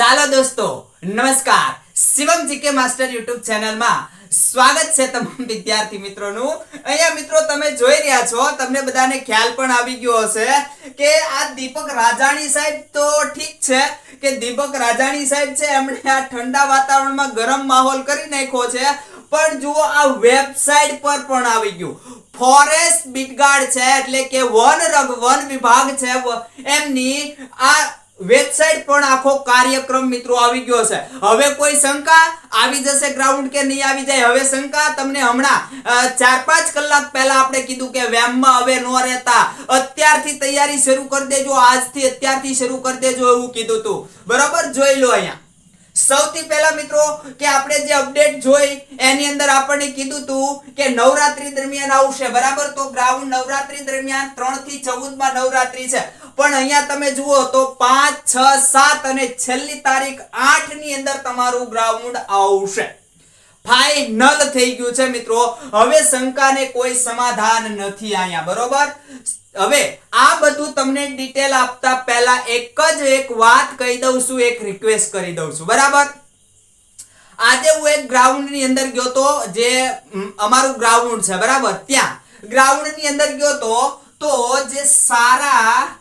ચાલો દોસ્તો, નમસ્કાર. શિવમ જીકે માસ્ટર યુટ્યુબ ચેનલમાં સ્વાગત છે તમામ વિદ્યાર્થી મિત્રોનું. અહીંયા મિત્રો તમે જોઈ રહ્યા છો, તમને બધાને ખ્યાલ પણ આવી ગયો હશે કે આ દીપક રાજાણી સાહેબ તો ઠીક છે કે દીપક રાજાણી સાહેબ છે, એમણે આ ઠંડા વાતાવરણમાં ગરમ માહોલ કરી નાખ્યો છે. પણ જુઓ, આ વેબસાઇટ પર પણ આવી ગયું. ફોરેસ્ટ બીટગાર્ડ છે, એટલે કે વન રગ વન વિભાગ છે. એમની આ વેબસાઇટ પણ આખો કાર્યક્રમ મિત્રો આવી ગયો છે. હવે કોઈ શંકા આવી જશે ગ્રાઉન્ડ કે નહીં આવી જાય? હવે શંકા તમને હમણાં ચાર પાંચ કલાક પહેલા આપણે કીધું કે વેમમાં હવે ન રહેતા. અત્યારથી તૈયારી શરૂ કરી દેજો, આજથી અત્યારથી શરૂ કરી દેજો એવું કીધું તું. બરાબર? જોઈ લો અહીંયા. સૌથી પહેલા મિત્રો કે આપણે જે અપડેટ જોઈ, એની અંદર આપણને કીધું તું કે નવરાત્રી દરમિયાન આવશે. બરાબર? તો ગ્રાઉન્ડ નવરાત્રી દરમિયાન ત્રણથી ચૌદમાં નવરાત્રી છે. પણ અહીંયા તમે જુઓ તો 5 6 7 અને છેલ્લી તારીખ 8 ની અંદર તમારું ગ્રાઉન્ડ આવશે. ફાઇનલ થઈ ગયું છે મિત્રો. હવે શંકાને કોઈ સમાધાન નથી અહીંયા, બરોબર? હવે આ બધું તમને ડિટેલ આપતા પહેલા એક જ એક વાત કહી દઉં છું, એક રિક્વેસ્ટ કરી દઉં છું, બરાબર? આજે હું એક ગ્રાઉન્ડની અંદર ગયો તો જે અમારું ગ્રાઉન્ડ છે, બરાબર? ત્યાં. ગ્રાઉન્ડની અંદર ગયો તો તો જે સારા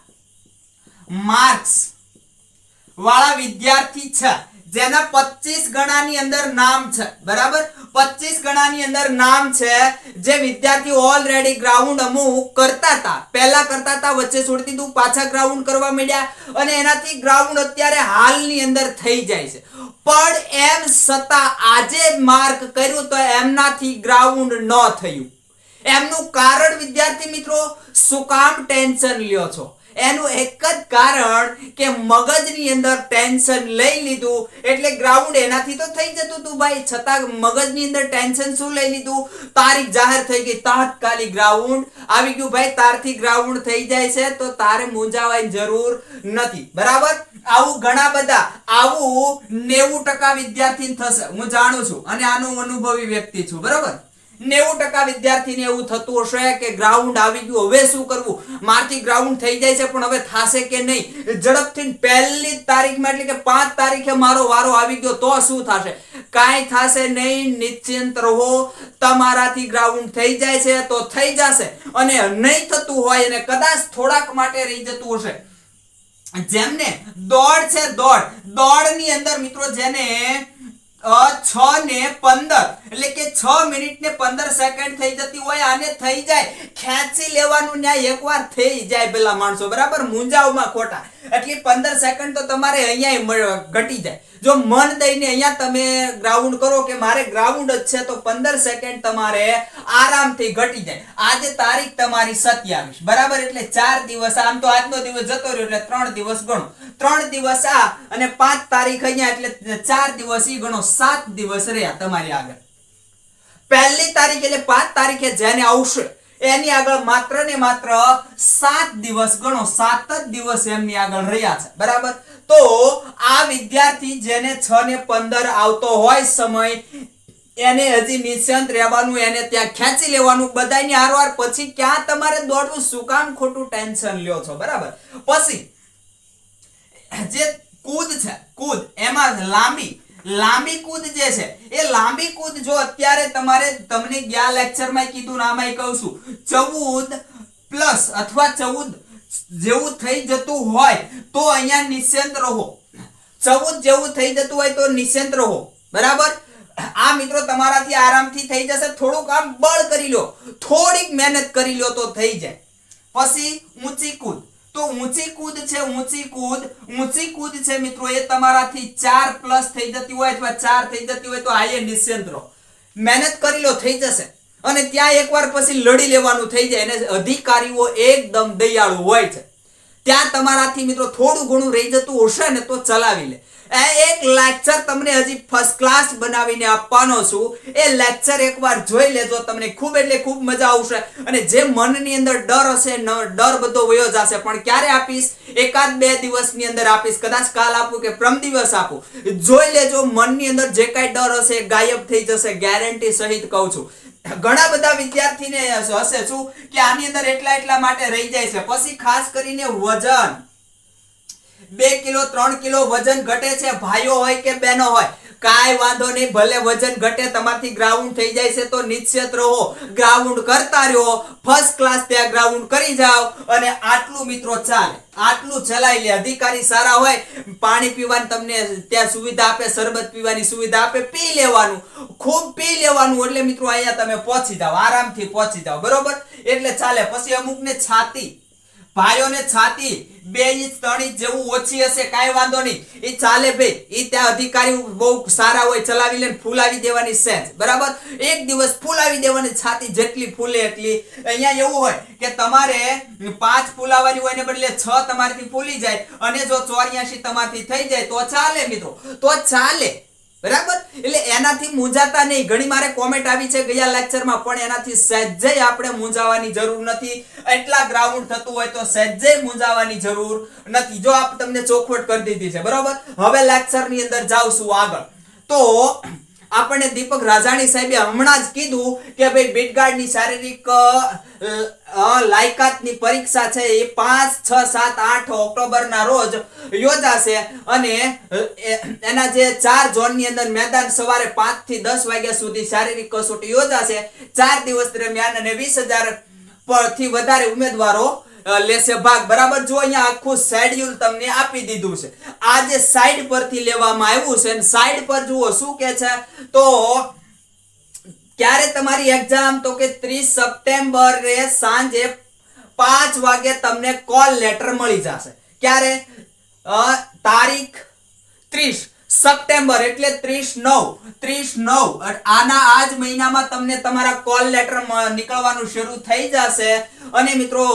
માર્ક્સ વાળા વિદ્યાર્થી છે, જેના 25 ગણાની અંદર નામ છે. બરાબર? 25 ગણાની અંદર નામ છે, જે વિદ્યાર્થી ઓલરેડી ગ્રાઉન્ડ અમુક કરતા હતા. પહેલા કરતા હતા, વચ્ચે છોડતી તું પાછા ગ્રાઉન્ડ કરવા માંડ્યા અને એનાથી ગ્રાઉન્ડ અત્યારે હાલની અંદર થઈ જાય છે. પણ એમ છતાં આજે માર્ક કર્યું તો એમનાથી ગ્રાઉન્ડ ન થયું. એમનું કારણ વિદ્યાર્થી મિત્રો, શું કામ ટેન્શન લ્યો છો? એનું એક જ કારણ કે મગજની અંદર ટેન્શન લઈ લીધું. એટલે ગ્રાઉન્ડ એનાથી તો થઈ જતું હતું ભાઈ. છતાં મગજની અંદર ટેન્શન શું લઈ લીધું? તારીખ જાહેર થઈ ગઈ તાત્કાલિક ગ્રાઉન્ડ. આવી ગયું ભાઈ, તારથી ગ્રાઉન્ડ થઈ જાય છે તો તારે મૂંઝાવાની જરૂર નથી. બરાબર? આવું ઘણા બધા, આવું નેવું ટકા વિદ્યાર્થી થશે. હું જાણું છું અને આનું અનુભવી વ્યક્તિ છું. બરાબર? નેવું ટકા વિદ્યાર્થીને એવું થતું હશે કે ગ્રાઉન્ડ આવી ગયું. હવે શું કરવું? મારથી ગ્રાઉન્ડ થઈ જાય છે, પણ હવે થાશે કે નહીં? ઝડપથી પહેલી તારીખમાં, એટલે કે પાંચ તારીખે મારો વારો આવી ગયો, તો શું થશે? કાંઈ થશે નહીં, નિશ્ચિંત રહો. તમારાથી ગ્રાઉન્ડ થઈ જાય છે, તો થઈ જશે. અને નહીં થતું હોય અને કદાચ થોડાક માટે રહી જતું હશે. જેમને દોડ છે, દોડ. દોડની અંદર મિત્રો જેને છ મિનિટ ને પંદર સેકન્ડ થઈ જતી હોય, આને થઈ થઈ જાય તમારે અહીંયા ઘટી જાય. જો મન દઈને અહીંયા તમે ગ્રાઉન્ડ કરો કે મારે ગ્રાઉન્ડ જ છે, તો પંદર સેકન્ડ તમારે આરામથી ઘટી જાય. આજે તારીખ તમારી સત્યાવીસ, બરાબર? એટલે ચાર દિવસ, આમ તો આજનો દિવસ જતો રહ્યો, એટલે ત્રણ દિવસ ગણો. ત્રણ દિવસ આ અને પાંચ તારીખ અહીંયા એટલે ચાર દિવસ, ઈ ગણો સાત દિવસ રહ્યા તમારી આગળ. પહેલી તારીખ એટલે પાંચ તારીખે જેને આવશે, એની આગળ માત્ર ને માત્ર સાત દિવસ ગણો સાત જ દિવસ એમની આગળ રહ્યા છે. બરાબર? તો આ વિદ્યાર્થી જેને છ ને પંદર આવતો હોય સમય, એને હજી નિશ્ચિંત રહેવાનું, એને ત્યાં ખેંચી લેવાનું બધાની હારવાર. પછી ક્યાં તમારે દોડવું? શું કામ ખોટું ટેન્શન લ્યો છો? બરાબર? પછી જે કૂદ છે, કૂદ, એમાં લાંબી લાંબી કૂદ જે છે, એ લાંબી કૂદ જો અત્યારે તમારે તમને ગયા લેક્ચરમાં કીધું ને આમાંય કહું છું, ચૌદ પ્લસ અથવા ચૌદ જેવું થઈ જતું હોય તો અહીંયા નિશ્ચિંત રહો. ચૌદ જેવું થઈ જતું હોય તો નિશ્ચિંત રહો. બરાબર? આ મિત્રો તમારાથી આરામથી થઈ જશે. થોડુંક આમ બળ કરી લો. થોડીક મહેનત કરી લો તો થઈ જાય. પછી ઊંચી કૂદ. તો ઊંચી કૂદ છે, ઊંચી કૂદ. ઊંચી કૂદ છે મિત્રો, એ તમારાથી ચાર પ્લસ થઈ જતી હોય અથવા ચાર થઈ જતી હોય તો આયે નિશ્ચિંત રહો મહેનત કરી લો, થઈ જશે. અને ત્યાં એકવાર પછી લડી લેવાનું થઈ જાય અને અધિકારીઓ એકદમ દયાળુ હોય છે. ત્યાં તમારાથી મિત્રો થોડું ઘણું રહી જતું હશે ને તો ચલાવી લે. એક લેક્ચર તમને હજી ફર્સ્ટ ક્લાસ બનાવીને આપવાનો છું. એ લેક્ચર એકવાર જોઈ લેજો, તમને ખૂબ એટલે ખૂબ મજા આવશે. અને જે મનની અંદર ડર હશે ડર બધો વયો જશે. પણ ક્યારે આપીશ? એકાદ બે દિવસની અંદર આપીશ. કદાચ કાલ આપું કે પ્રમ દિવસ આપું. જોઈ લેજો, મનની અંદર જે કાંઈ ડર હશે ગાયબ થઈ જશે ગેરંટી સહિત કહું છું. ઘણા બધા વિદ્યાર્થીને હશે શું? કે આની અંદર એટલા એટલા માટે રહી જાય છે. પછી ખાસ કરીને વજન. બે કિલો, ત્રણ કિલો વજન ઘટે છે, ભાઈઓ હોય કે બહેનો હોય. કાંઈ વાંધો નહીં, ભલે વજન ઘટે, તમારથી ગ્રાઉન્ડ થઈ જાય છે, તો નિશ્ચિત રહો. ગ્રાઉન્ડ કરતા રહો ફર્સ્ટ ક્લાસ ત્યાં ગ્રાઉન્ડ કરી જાઓ અને આટલું મિત્રો ચાલે. આટલું ચલાવી લે, અધિકારી સારા હોય, પાણી પીવાની તમને ત્યાં સુવિધા આપે, શરબત પીવાની સુવિધા આપે, પી લેવાનું. ખૂબ પી લેવાનું એટલે મિત્રો અહીંયા તમે પહોંચી જાઓ, આરામથી પહોંચી જાઓ, બરોબર? એટલે ચાલે, પછી અમુકને છાતી. ભાઈઓને છાતી બે ઇંચ, ત્રણ ઇંચ જેવું ઓછી હશે, કાંઈ વાંધો નહીં. એ ચાલે ભાઈ. એ ત્યાં અધિકારી બહુ સારા હોય, ચલાવી લઈને ફૂલાવી દેવાની સેન્સ બરાબર? એક દિવસ ફૂલાવી દેવાની છાતી જેટલી ફૂલે એટલી. અહીંયા એવું હોય કે તમારે પાંચ ફૂલાવાની હોય ને બદલે છ તમારીથી ફૂલી જાય અને જો ચોર્યાસી તમારથી થઈ જાય તો ચાલે મિત્રો. તો ચાલે. બરાબર? એટલે એનાથી મૂંઝાતા નહીં. ઘણી મારે કોમેન્ટ આવી છે ગયા લેક્ચરમાં પણ એનાથી સહેજય આપણે મૂંઝાવાની જરૂર નથી. એટલા ગ્રાઉન્ડ થતું હોય તો સહેજય મૂંઝાવાની જરૂર નથી. જો આપ તમને ચોખવટ કરી દીધી છે, બરાબર? હવે લેક્ચરની અંદર જાઉં છું આગળ. તો આપણને દીપક રાજાણી સાહેબે હમણાં જ કીધું કે ભાઈ બીટગાર્ડની શારીરિક લાયકાતની પરીક્ષા છે એ પાંચ, છ, સાત, આઠ ઓક્ટોબરના રોજ યોજાશે અને એના જે ચાર ઝોનની અંદર મેદાન સવારે પાંચથી દસ વાગ્યા સુધી શારીરિક કસોટી યોજાશે. ચાર દિવસ દરમિયાન અને વીસ હજારથી વધારે ઉમેદવારો લેશે ભાગ. બરાબર? જો અહીંયા આખું શેડ્યુલ તમને આપી દીધું છે. આ જે સાઈડ પરથી લેવામાં આવ્યું છે સાઈડ પર જુઓ શું કે છે. તો ક્યારે તમારી એક્ઝામ તો કે 30 સપ્ટેમ્બરે સાંજે પાંચ વાગે તમને કોલ લેટર મળી જશે. ક્યારે? તારીખ 30 સપ્ટેમ્બર એટલે 30 નવ 30 નવ. આના આ જ મહિનામાં તમને તમારા કોલ લેટર નીકળવાનું શરૂ થઈ જશે. અને મિત્રો,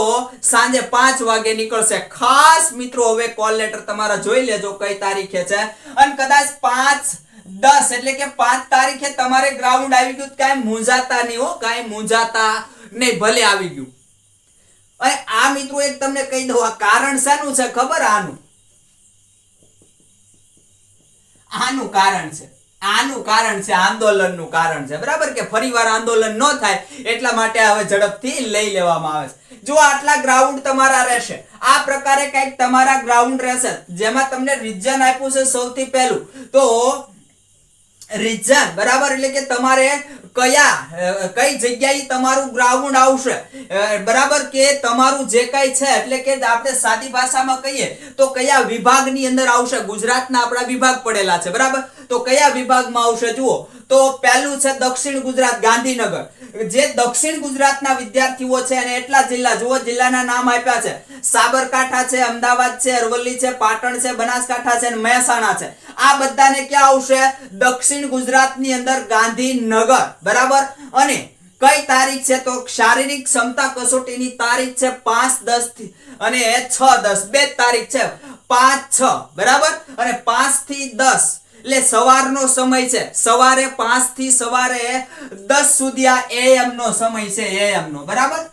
સાંજે પાંચ વાગે નીકળશે. ખાસ મિત્રો, હવે કોલ લેટર તમારા જોઈ લેજો કઈ તારીખે છે. અને કદાચ પાંચ, દસ, એટલે કે પાંચ તારીખે તમારે ગ્રાઉન્ડ આવી ગયું કાંઈ મૂંઝાતા નહીં હો, કાંઈ મૂંઝાતા નહીં, ભલે આવી ગયું. અને આ મિત્રો એક તમને કહી દઉં, આ કારણ શાનું છે ખબર આનું? આનું કારણ છે. આનું કારણ છે, આંદોલનનું કારણ છે. બરાબર કે ફરીવાર આંદોલન ન થાય એટલા માટે હવે ઝડપથી લઈ લેવામાં આવે છે. જો આટલા ગ્રાઉન્ડ તમારા રહેશે. આ પ્રકારે કંઈક તમારા ગ્રાઉન્ડ રહેશે. જેમાં તમને રિજન આપ્યું છે સૌથી પહેલું. તો રીઝન બરાબર? એટલે કે તમારે કયા કઈ જગ્યાએ તમારું ગ્રાઉન્ડ આવશે? બરાબર? કે તમારું જે કઈ છે, એટલે કે આપણે સાદી ભાષામાં કહીએ, તો કયા વિભાગની અંદર આવશે? ગુજરાતના આપણા વિભાગ પડેલા છે, બરાબર? તો કયા વિભાગમાં આવશે? જુઓ, તો પહેલું છે દક્ષિણ ગુજરાત, ગાંધીનગર. જે દક્ષિણ ગુજરાતના વિદ્યાર્થીઓ છે અને એટલા જિલ્લા, જુઓ જિલ્લાના નામ આપ્યા છે. સાબરકાંઠા છે, અમદાવાદ છે, અરવલ્લી છે, પાટણ છે, બનાસકાંઠા છે અને મહેસાણા છે. આ બધાને ક્યાં આવશે? દક્ષિણ ગુજરાતની અંદર ગાંધીનગર. બરાબર? અને કઈ તારીખ છે તો શારીરિક ક્ષમતા કસોટીની તારીખ છે પાંચ દસથી અને છ દસ. બે તારીખ છે પાંચ છ. બરાબર? અને પાંચથી દસ. એટલે સવારનો સમય છે. સવારે પાંચથી સવારે દસ સુધી આ AM નો સમય છે AM નો. બરાબર?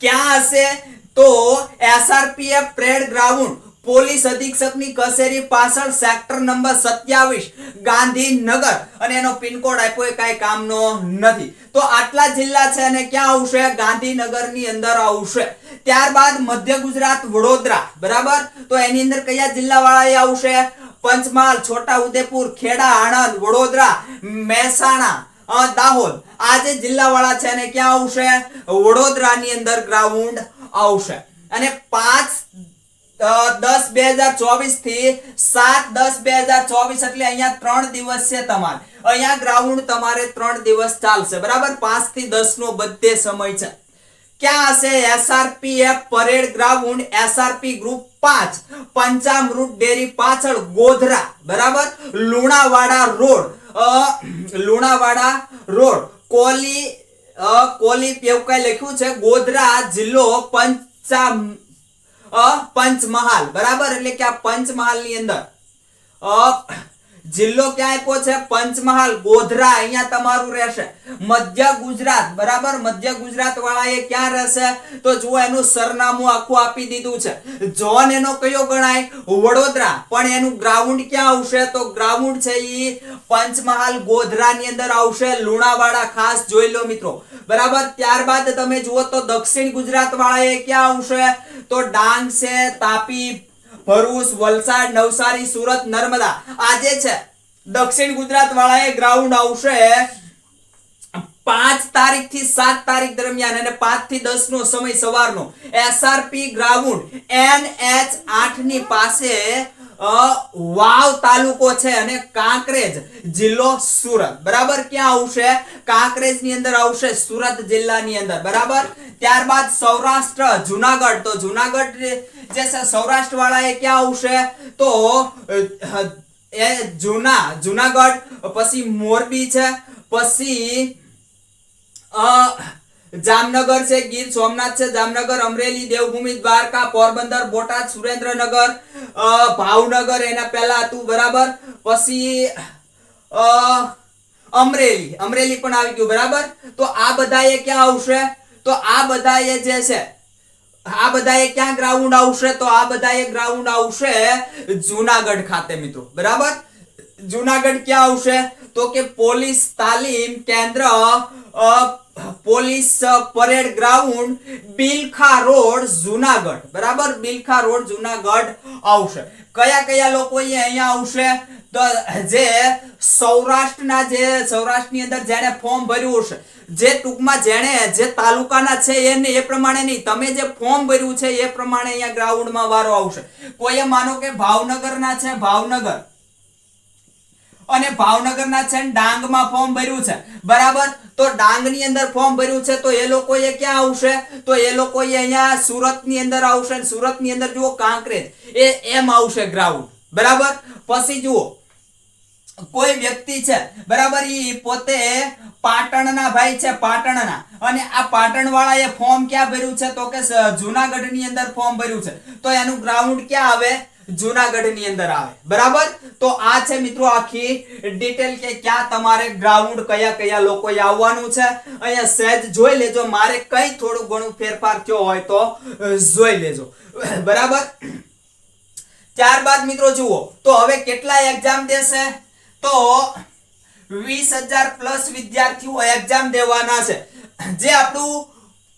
ક્યાં હશે? તો એસઆરપીએફ પ્રેડ ગ્રાઉન્ડ પોલીસ અધિક્ષકની કચેરી પાછળ, સેક્ટર નંબર સત્યાવીસ, ગાંધીનગર. અને એનો પિનકોડ આપ્યો એ કાંઈ કામનો નથી. તો આટલા જિલ્લા છે અને ક્યાં આવશે? ગાંધીનગરની અંદર આવશે. ત્યારબાદ મધ્ય ગુજરાત વડોદરા. બરાબર? તો એની અંદર કયા જિલ્લા વાળા આવશે? પંચમહાલ છોટા ઉદેપુર ખેડા, આણંદ, વડોદરા, મહેસાણા દાહોદ. આ જે જિલ્લાવાળા છે અને ક્યાં આવશે? વડોદરાની અંદર ગ્રાઉન્ડ આવશે. અને પાંચ દસ બે હજાર ચોવીસથી સાત દસ બે હજાર ચોવીસ એટલે અહીંયા ત્રણ દિવસ છે તમારે. અહીંયા ગ્રાઉન્ડ તમારે ત્રણ દિવસ ચાલશે. બરાબર? પાંચથી દસ નો બધે સમય છે. ક્યાં હશે? SRPF parade ground SRP group પાંચ. પંચામૃત ડેરી પાછળ ગોધરા. બરાબર? લુણાવાડા રોડ. લુણાવાડા રોડ. કોલી કોલી એવું કઈ લખ્યું છે? ગોધરા જિલ્લો પંચામ અ, પંચમહાલ. બરાબર? એટલે કે આ પંચમહાલની અંદર જિલ્લો ક્યાં આપ્યો છે? પંચમહાલ, ગોધરા, અહીંયા તમારું રહેશે. મધ્ય ગુજરાત, બરાબર? મધ્ય ગુજરાત વાળા એ ક્યાં રહેશે? તો જુઓ, એનું સરનામું આખું આપી દીધું છે. ઝોન એનો કયો ગણાય? વડોદરા. પણ એનું ગ્રાઉન્ડ ક્યાં આવશે? તો ગ્રાઉન્ડ છે ઈ પંચમહાલ, ગોધરાની અંદર આવશે. લુણાવાડા, ખાસ જોઈ લો મિત્રો. બરાબર? ત્યારબાદ તમે જુઓ તો દક્ષિણ ગુજરાત વાળા એ ક્યાં આવશે? તો ડાંગ છે, તાપી ભરૂચ, વલસાડ, નવસારી, સુરત, નર્મદા. આજે છે. દક્ષિણ ગુજરાત વાળાએ ગ્રાઉન્ડ આવશે પાંચ તારીખથી સાત તારીખ દરમિયાન અને પાંચથી દસ નો સમય સવારનો. એસઆરપી ગ્રાઉન્ડ એન એચ આઠની પાસે વાવ તાલુકો છે અને કાંકરેજ જિલ્લો સુરત. બરાબર ક્યાં આવશે? કાંકરેજની અંદર આવશે સુરત જિલ્લાની અંદર. બરાબર? ત્યારબાદ સૌરાષ્ટ્ર જુનાગઢ. તો જુનાગઢ જે છે સૌરાષ્ટ્ર વાળા એ ક્યાં આવશે? તો એ જુના જુનાગઢ પછી મોરબી છે પછી અ, જામનગર છે, ગીર સોમનાથ છે, જામનગર, અમરેલી, દેવભૂમિ, દ્વારકા, પોરબંદર, બોટાદ, સુરેન્દ્રનગર ભાવનગર, એના પહેલા હતું, બરાબર? પછી અમરેલી. અમરેલી પણ આવી ગયું, બરાબર? તો આ બધાએ ક્યાં આવશે? તો આ બધાએ જે છે, આ બધાએ ક્યાં ગ્રાઉન્ડ આવશે? તો આ બધાએ ગ્રાઉન્ડ આવશે જુનાગઢ ખાતે, મિત્રો. બરાબર? જુનાગઢ ક્યાં આવશે? તો કે પોલીસ તાલીમ કેન્દ્ર police parade ground, Bilkha road, Junagadh. બરાબર? બિલખા રોડ, જુનાગઢ આવશે. કયા કયા લોકો અહીંયા આવશે? તો જે સૌરાષ્ટ્રના જે, સૌરાષ્ટ્રની અંદર જેણે ફોર્મ ભર્યું હશે, જે ટૂંકમાં જેણે, જે તાલુકાના છે એને એ પ્રમાણે નહીં, તમે જે ફોર્મ ભર્યું છે એ પ્રમાણે અહીંયા ગ્રાઉન્ડમાં વારો આવશે. કોઈએ માનો કે ભાવનગરના છે? ભાવનગર. અને ભાવનગરના છે ડાંગમાં ફોર્મ ભર્યું છે. બરાબર? તો ડાંગની અંદર ફોર્મ ભર્યું છે તો એ લોકોએ ક્યાં આવશે? તો એ લોકોએ અહીંયા સુરતની અંદર આવશે સુરતની અંદર જુઓ કાંકરેજ. એ એમ આવશે ગ્રાઉન્ડ બરાબર? પછી જુઓ. કોઈ વ્યક્તિ છે, બરાબર એ પોતે પાટણના ભાઈ છે, પાટણના. અને આ પાટણ વાળાએ ફોર્મ ક્યાં ભર્યું છે? તો કે જુનાગઢની અંદર ફોર્મ ભર્યું છે. તો એનું ગ્રાઉન્ડ ક્યાં આવે? જુનાગઢની અંદર આવે. બરાબર? તો આ છે મિત્રો આખી ડિટેલ કે ક્યાં તમારે ગ્રાઉન્ડ કયા કયા લોકો આવવાનું છે. અહીંયા સહેજ જોઈ લેજો. મારે કઈ થોડું ઘણું ફેરફાર થયો હોય તો જોઈ લેજો. બરાબર? ત્યારબાદ મિત્રો જુઓ. તો હવે કેટલા એક્ઝામ દેશે? તો વીસ હજાર પ્લસ વિદ્યાર્થીઓ એક્ઝામ દેવાના છે. જે આપણું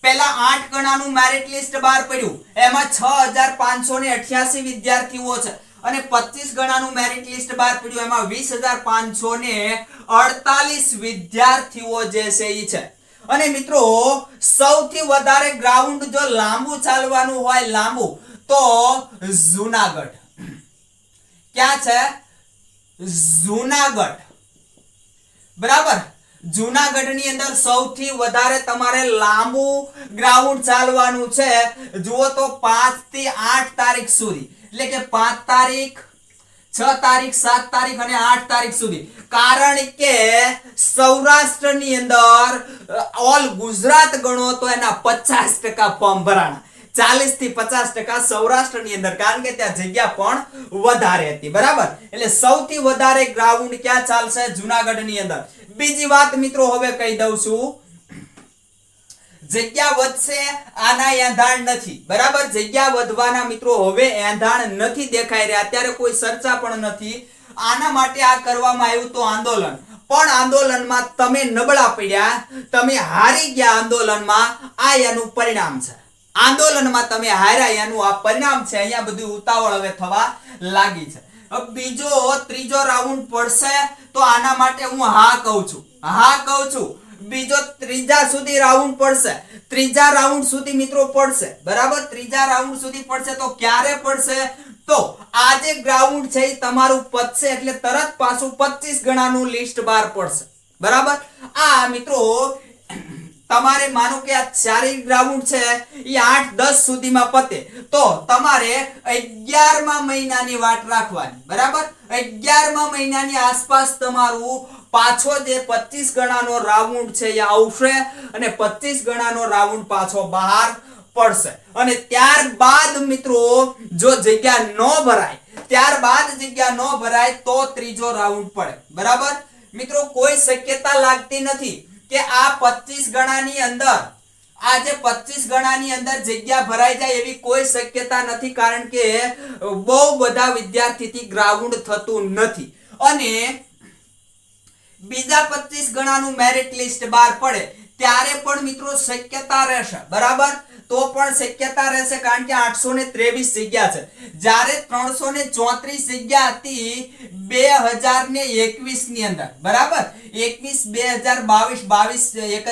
પહેલા આઠ ગણાનું મેરિટ લિસ્ટ બહાર પડ્યું. એમાં છ હજાર પાંચસો ને અઠ્યાસી વિદ્યાર્થીઓ છે. અને પચીસ ગણાનું મેરિટ લિસ્ટ બહાર પડ્યું. એમાં વીસ હજાર પાંચસો ને અડતાલીસ વિદ્યાર્થીઓ જે છે એ છે. અને મિત્રો, સૌથી વધારે ગ્રાઉન્ડ જો લાંબુ ચાલવાનું હોય લાંબુ, તો જુનાગઢ. ક્યાં છે? જુનાગઢ. બરાબર? જુનાગઢની અંદર સૌથી વધારે તમારે લાંબુ ગ્રાઉન્ડ ચાલવાનું છે. જુઓ તો પાંચથી આઠ તારીખ સુધી. એટલે કે પાંચ તારીખ, છ તારીખ, સાત તારીખ અને આઠ તારીખ સુધી. કારણ કે સૌરાષ્ટ્રની અંદર ઓલ ગુજરાત ગણો તો એના પચાસ ટકા ફોર્મ ભરાણા. ચાલીસથી પચાસ ટકા સૌરાષ્ટ્રની અંદર. કારણ કે ત્યાં જગ્યા પણ વધારે હતી. બરાબર? એટલે સૌથી વધારે ગ્રાઉન્ડ ક્યાં ચાલશે? જુનાગઢની અંદર. બીજી વાત મિત્રો હવે કહી દઉં છું. જગ્યા વધશે આના એંધાણ નથી. બરાબર? જગ્યા વધવાના મિત્રો હવે એંધાણ નથી દેખાઈ રહ્યા. અત્યારે કોઈ ચર્ચા પણ નથી. આના માટે આ કરવામાં આવ્યું તો આંદોલન. પણ આંદોલનમાં તમે નબળા પડ્યા. તમે હારી ગયા આંદોલનમાં. આ એનું પરિણામ છે. આંદોલનમાં તમે હાર્યા, એનું આ પરિણામ છે, અહીંયા બધું ઉતાવળ હવે થવા લાગી છે. બીજો, ત્રીજો રાઉન્ડ પડશે, તો આના માટે હું હા કહું છું. હા કહું છું. બીજો, ત્રીજા સુધી રાઉન્ડ પડશે. ત્રીજા રાઉન્ડ સુધી મિત્રો પડશે. બરાબર? ત્રીજા રાઉન્ડ સુધી પડશે તો ક્યારે પડશે? તો આ જે ગ્રાઉન્ડ છે એ તમારું પતશે એટલે તરત પાછું 25 ગણાનું લિસ્ટ બહાર પડશે. બરાબર? આ મિત્રો તમારે માનો કે આ ચારેય ગ્રાઉન્ડ છે એ આઠ, દસ સુધીમાં પતે. તો તમારે અગિયારમા મહિનાની વાટ રાખવાની, બરાબર? અગિયારમા મહિનાની આસપાસ તમારું પાછો જે પચીસ ગણાનો રાઉન્ડ છે, એ આવશે અને પચીસ ગણાનો રાઉન્ડ પાછો બહાર પડશે. અને ત્યારબાદ મિત્રો, જો જગ્યા ન ભરાય, ત્યારબાદ જગ્યા ન ભરાય તો ત્રીજો રાઉન્ડ પડે, બરાબર? મિત્રો, કોઈ શક્યતા લાગતી નથી. કે આ 25 ગણાની અંદર, આ જે 25 ગણાની અંદર જગ્યા ભરાઈ જાય એવી કોઈ શક્યતા નથી કારણ કે બહુ બધા વિદ્યાર્થીથી ગ્રાઉન્ડ થતું નથી. અને બીજા 25 ગણાનું મેરિટ લિસ્ટ બહાર પડે. ત્યારે પણ મિત્રો શક્યતા રહેશે. બરાબર? તો પણ શક્યતા રહેશે કારણ કે આઠસો ને ત્રેવીસ જગ્યા છે. જ્યારે ત્રણસો ને ચોત્રીસ જગ્યા હતી બે હજાર ને એકવીસની અંદર. બરાબર? એકવીસ, બે હજાર, બાવીસ બાવીસ, એક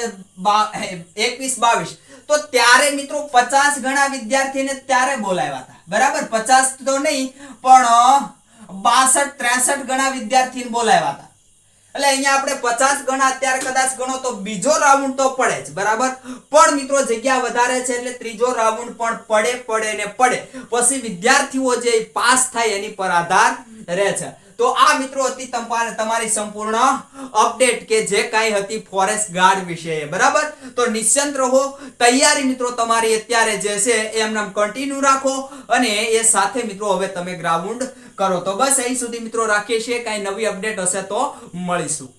એકવીસ, બાવીસ. તો ત્યારે મિત્રો પચાસ ગણા વિદ્યાર્થીને ત્યારે બોલાવ્યા હતા. બરાબર? પચાસ તો નહીં, પણ બાસઠ, ત્રેસઠ ગણા વિદ્યાર્થીને બોલાવ્યા હતા. એટલે અહીંયા આપણે પચાસ ગણા અત્યારે કદાચ ગણો તો બીજો રાઉન્ડ તો પડે જ, બરાબર? પણ મિત્રો, જગ્યા વધારે છે એટલે ત્રીજો રાઉન્ડ પણ પડે પડે ને પડે. પછી વિદ્યાર્થીઓ જે પાસ થાય એની પર આધાર રહે છે. તો આ મિત્રો હતી તમારે તમારી સંપૂર્ણ અપડેટ કે જે કાંઈ હતી ફોરેસ્ટ ગાર્ડ વિશે, બરાબર? તો નિશ્ચિંત રહો. તૈયારી મિત્રો તમારી અત્યારે જે છે એમને કન્ટિન્યુ રાખો અને એ સાથે મિત્રો હવે તમે ગ્રાઉન્ડ કરો. તો બસ અહીં સુધી મિત્રો રાખીએ છીએ. કાંઈ નવી અપડેટ હશે તો મળીશું.